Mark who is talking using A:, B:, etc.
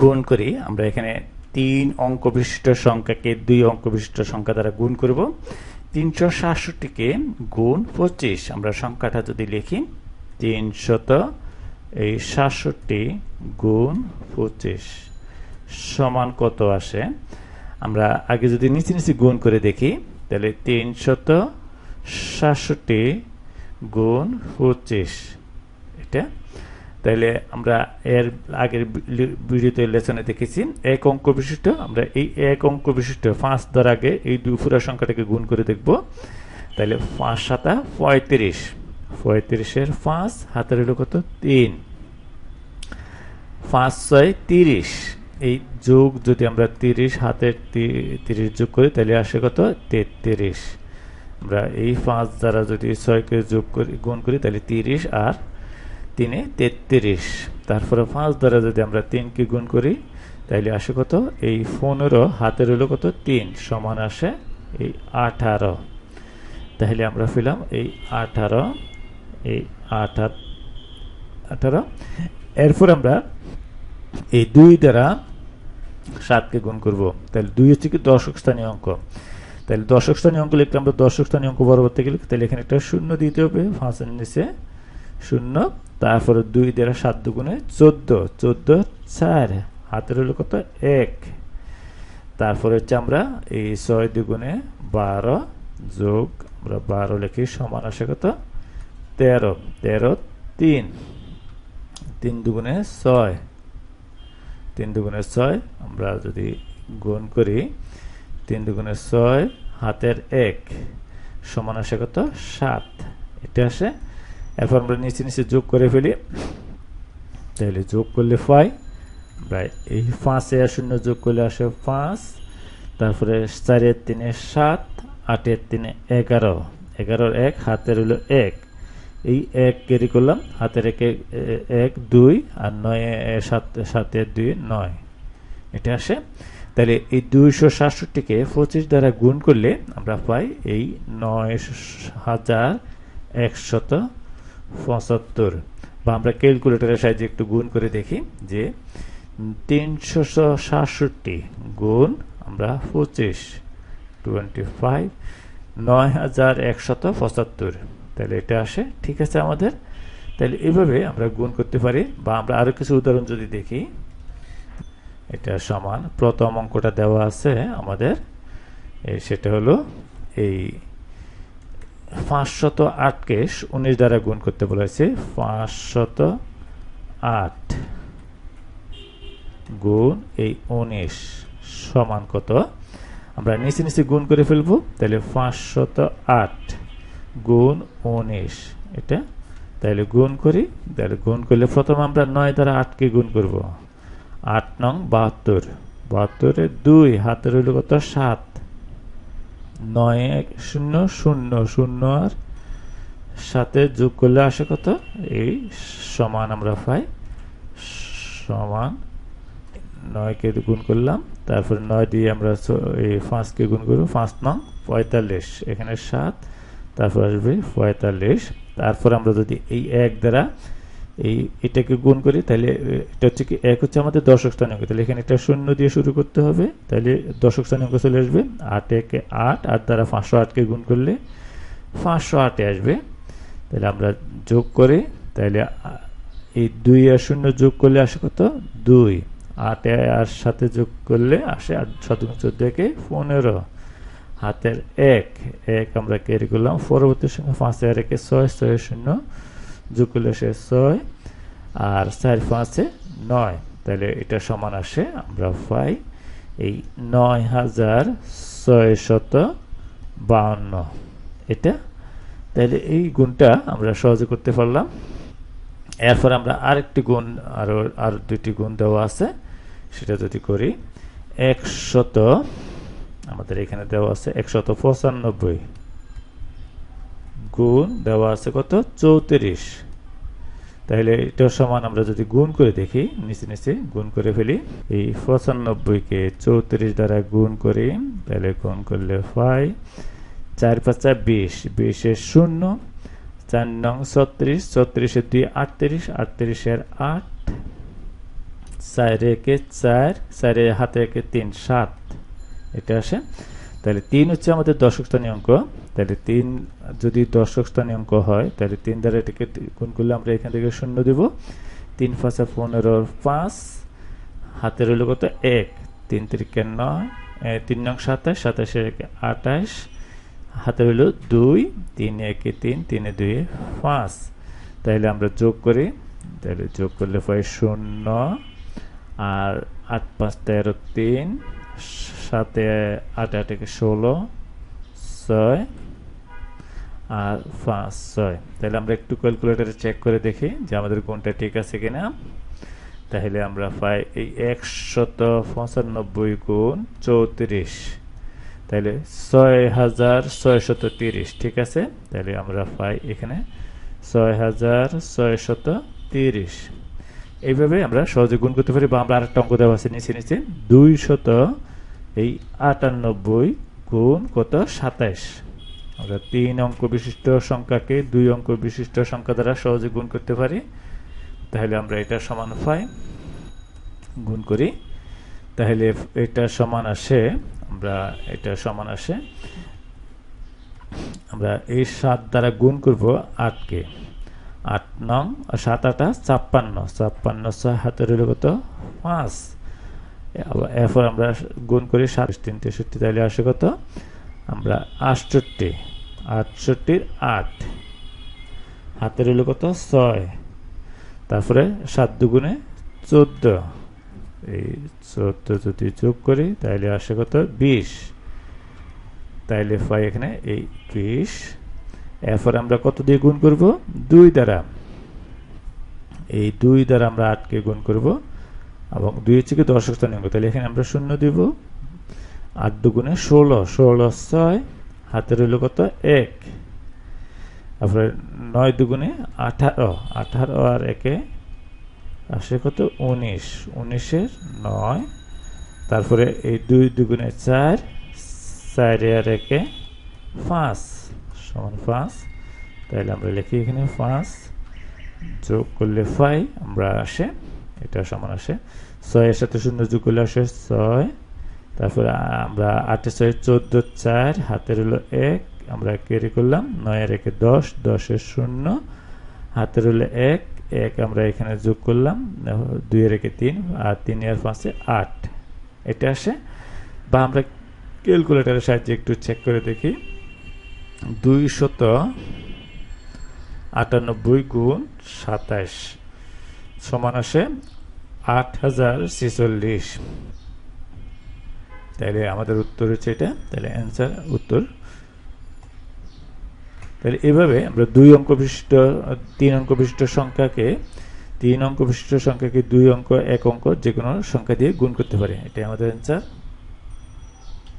A: গুণ করি, আমরা এখানে তিন অঙ্ক বিশিষ্ট সংখ্যাকে দুই অঙ্ক বিশিষ্ট সংখ্যা দ্বারা গুণ করব। তিনশো সাতষট্টিকে গুণ পঁচিশ, আমরা সংখ্যাটা যদি লিখি, তিনশত, এই সাতষট্টি গুণ পঁচিশ সমান কত আসে? আমরা আগে যদি নিচে নিচে গুণ করে দেখি, তাহলে তিনশত সাতষট্টি গুণ পঁচিশ, এটা তাহলে আমরা এর আগের ভিডিওতে লেসনে দেখেছি, এক অঙ্ক বিশিষ্ট, আমরা এই এক অঙ্ক বিশিষ্ট পাঁচ দ্বার আগে এই দুই পুরা সংখ্যাটাকে গুণ করে দেখব। তাহলে পাঁচ সাতা পঁয়ত্রিশ, পঁয়ত্রিশের পাঁচ, হাতের হলো কত? তিন। পাঁচ ছয় তিরিশ, এই যোগ যদি আমরা তিরিশ হাতের তিরিশ যোগ করি তাহলে আসে কত? তেত্রিশ। আমরা এই পাঁচ দ্বারা যদি ছয়কে যোগ করি, গুণ করি তাহলে তিরিশ আর তিনে তেত্রিশ। তারপরে পাঁচ দ্বারা যদি আমরা তিনকে গুণ করি তাহলে আসে কত? এই পনেরো, হাতের হলো কত? তিন, সমান আসে এই আঠারো। তাহলে আমরা পেলাম এই আঠারো, এই আঠা আঠারো। এরপর আমরা এই দুই দ্বারা সাতকে গুণ করব। তাহলে দুই হচ্ছে কি দশক স্থানীয় অঙ্ক। তাহলে দশক স্থানীয় অঙ্ক লিখতে আমরা দশক স্থানীয় অঙ্ক বরাবর থেকে গেলে তাহলে এখানে একটা শূন্য দিতে হবে, পাঁচের নিচে শূন্য, তারপরে দুই দ্বারা সাত দুগুণে চোদ্দ চোদ্দ চার, হাতের হলো কত? এক। তারপরে হচ্ছে আমরা এই ছয় দুগুণে বারো যোগ আমরা বারো লিখি সমান আসে কত? তেরো তেরো তিন। তিন দুগুণে ছয়। তিন দুগুণে ছয় আমরা যদি গুণ করি, তিন দুগুণে ছয় হাতের এক সমান আসে কত? সাত। এটা আসে এরপর আমরা নিচে নিচে যোগ করে ফেলি। তাহলে যোগ করলে পাই আমরা এই পাঁচে আর শূন্য যোগ করলে আসে পাঁচ তারপরে চারের তিনে সাত আটের তিনে এগারো। এগারোর এক, হাতের হলো এক। এই এক ক্যারি করলাম, হাতের একে এক, দুই, আর নয় সাত সাতের দুই, নয়। এটা আসে। তাহলে এই দুইশো সাতষট্টিকে পঁচিশ দ্বারা গুণ করলে আমরা পাই এই নয় হাজার একশত পঁচাত্তর। বা আমরা ক্যালকুলেটরের সাহায্যে একটু গুণ করে দেখি যে তিনশো সাতষট্টি গুণ আমরা পঁচিশ টোয়েন্টি ফাইভ নয় হাজার একশত পঁচাত্তর। তাহলে এটা আসে, ঠিক আছে আমাদের? তাহলে এইভাবে আমরা গুণ করতে পারি বা আমরা আরও কিছু উদাহরণ যদি দেখি, এটা সমান। প্রথম অঙ্কটা দেওয়া আছে আমাদের সেটা হলো এই পাঁচশত আটকে উনিশ দ্বারা গুণ করতে বলেছে। পাঁচশত আট গুণ এই উনিশ সমান কত? আমরা নিচে নিচে গুণ করে ফেলব। তাহলে পাঁচশত আট গুণ উনিশ, এটা তাহলে গুণ করি। তাহলে গুণ করলে প্রথম আমরা নয় দ্বারা আটকে গুণ করব। আট নং বাহাত্তর, বাহাত্তরে দুই হাতের হইল কত? সাত। নয় এক শূন্য শূন্য শূন্য আর সাথে যোগ করলে আসে কত? এই সমান আমরা পাই সমান নয়কে গুণ করলাম, তারপরে নয় দিয়ে আমরা এই পাঁচকে গুণ করব, পাঁচ নং পঁয়তাল্লিশ, এখানে সাত, তারপর আসবে পঁয়তাল্লিশ, তারপর আমরা যদি এই এক দ্বারা এই, এটাকে গুণ করি, তাহলে, এটা হচ্ছে কি, এক হচ্ছে আমাদের দশক স্থানীয় অঙ্ক। তাহলে এখানে একটা শূন্য দিয়ে শুরু করতে হবে, তাহলে দশক স্থানীয় অঙ্ক চলে আসবে। আট একে আট আট দ্বারা পাঁচশো আটকে গুণ করলে পাঁচশো আটে আসবে। তাহলে আমরা যোগ করে, তাহলে এই দুই আর শূন্য যোগ করলে আসে কত? দুই। আটে আর সাথে যোগ করলে আসে আট শতক চোদ্দ একে পনেরো। হাতের এক এক আমরা ক্যারি করলাম। পরবর্তী সঙ্গে পাঁচে আর একে, ছয় ছয় শূন্য। যোগ আসে ছয় আর চার পাঁচে নয়। তাহলে এটা সমান আসে, আমরা পাই এই নয় হাজার ছয় শত বাউন্ন। এটা? তাহলে এই গুণটা আমরা সহজে করতে পারলাম। এরপর আমরা আরেকটি গুণ আরও আর দুটি গুণ দেওয়া আছে, সেটা যদি করি, একশত, আমাদের এখানে দেওয়া আছে একশত পঁচানব্বই। গুণ দেওয়া আছে কত? চৌত্রিশ। তাহলে এটার সমান আমরা যদি গুণ করে দেখি, নিচে নিচে গুণ করে ফেলি, এই পঁচানব্বইকে চৌত্রিশ দ্বারা গুণ করি, তাহলে গুণ করলে পাই চার পাঁচা বিশ। বিশের শূন্য, চার নং ছত্রিশ ছত্রিশের দুই আটত্রিশ আটত্রিশের আট, চার একে চার, চারে হাতে একে তিন, সাত। এটা আসে তাহলে তিন হচ্ছে আমাদের দশক স্থানীয় অঙ্ক। তাহলে তিন, যদি দশক স্থানীয় অঙ্ক হয়, তাহলে তিন দ্বারা এটাকে গুণ করলে আমরা এখান থেকে শূন্য দেব। তিন পাঁচা পনেরো পাঁচ, হাতে রইল কত? এক। তিন তিরিকে নয় তিন নং সাতাশ সাতাশের একে, আঠাশ, হাতে হইল দুই, তিন একে তিন, তিনে দুই পাঁচ। তাহলে আমরা যোগ করি, তাহলে যোগ করলে পাই শূন্য, আর আট পাঁচ তেরো তিন সাতে আট আট ষোলো, ছয় আর পাঁচ, ছয়। তাহলে আমরা একটু ক্যালকুলেটারে চেক করে দেখি যে আমাদের কোনটা ঠিক আছে কিনা। তাহলে আমরা পাই এই একশত পঁচানব্বই গুণ চৌত্রিশ। তাহলে ছয় হাজার ছয়শত তিরিশ, ঠিক আছে? তাহলে আমরা পাই এখানে ছয় হাজার ছয়শত তিরিশ। এইভাবে আমরা সহজে গুণ করতে পারি বা আমরা আরেকটা অঙ্ক দেওয়া আছে নিচে নিচে। দুই শত এই আটানব্বই গুণ কত? সাতাইশ। আমরা তিন অঙ্ক বিশিষ্ট সংখ্যাকে দুই অঙ্ক বিশিষ্ট সংখ্যা দ্বারা সহজে গুণ করতে পারি। তাহলে আমরা এটা সমান পাই। গুণ করি। তাহলে এটা সমান আসে, আমরা এটা সমান আসে। আমরা এই সাত দ্বারা গুণ করব আটকে। আট নং সাত আটা ছাপ্পান্ন ছাপ্পান্ন ছয় হাতে রইল কত পাঁচ এরপর আমরা গুণ করি সাত তিন তেষট্টি তাহলে আসে কত? আমরা আটষট্টি, আটষট্টির আট। হাতের রইল কত? ছয়। তারপরে সাত দুগুণে চোদ্দ। এই চোদ্দ যদি যোগ করি, তাহলে আসে কত? বিশ। তাইলে পাই এখানে এই বিশ। এরপর আমরা কত দিয়ে গুণ করব? দুই দ্বারা। এই দুই দ্বারা আমরা আটকে গুণ করব এবং দুই হচ্ছে কি দশক স্থানীয় অঙ্ক তাহলে এখানে আমরা শূন্য দিব। আট দুগুণে ষোলো। ষোলো ছয়, হাতে রইল কত? এক। তারপরে নয় দুগুণে আঠারো। আঠারো আর একে আসে কত? উনিশ। উনিশের নয়। তারপরে এই দুই দুগুণে চার, চারে আর একে পাঁচ। সমান পাঁচ তাহলে আমরা লিখি এখানে পাঁচ যোগ করলে ফাই আমরা আসে, এটা সমান আসে ছয়ের সাথে শূন্য যোগ করলে আসে ছয়, তারপরে আমরা আটে ছয় চোদ্দ চার, হাতের হলো এক, আমরা ক্যারি করলাম নয়ের একে দশ দশের শূন্য, হাতের হলো এক এক আমরা এখানে যোগ করলাম দুইয়ের একে তিন, আর তিন আর পাঁচে আট, এটা আসে, বা আমরা ক্যালকুলেটারের সাহায্যে একটু চেক করে দেখি। দুই শত আটানব্বই গুণ সাতাশ। সমান আসে আট হাজার ছেচল্লিশ। তাহলে আমাদের উত্তর হচ্ছে এটা তাহলে অ্যান্সার উত্তর। তাহলে এভাবে আমরা দুই অঙ্ক বিশিষ্ট, তিন অঙ্ক বিশিষ্ট সংখ্যাকে, তিন অঙ্ক বিশিষ্ট সংখ্যাকে দুই অঙ্ক, এক অঙ্ক যে কোনো সংখ্যা দিয়ে গুণ করতে পারি। এটাই আমাদের অ্যান্সার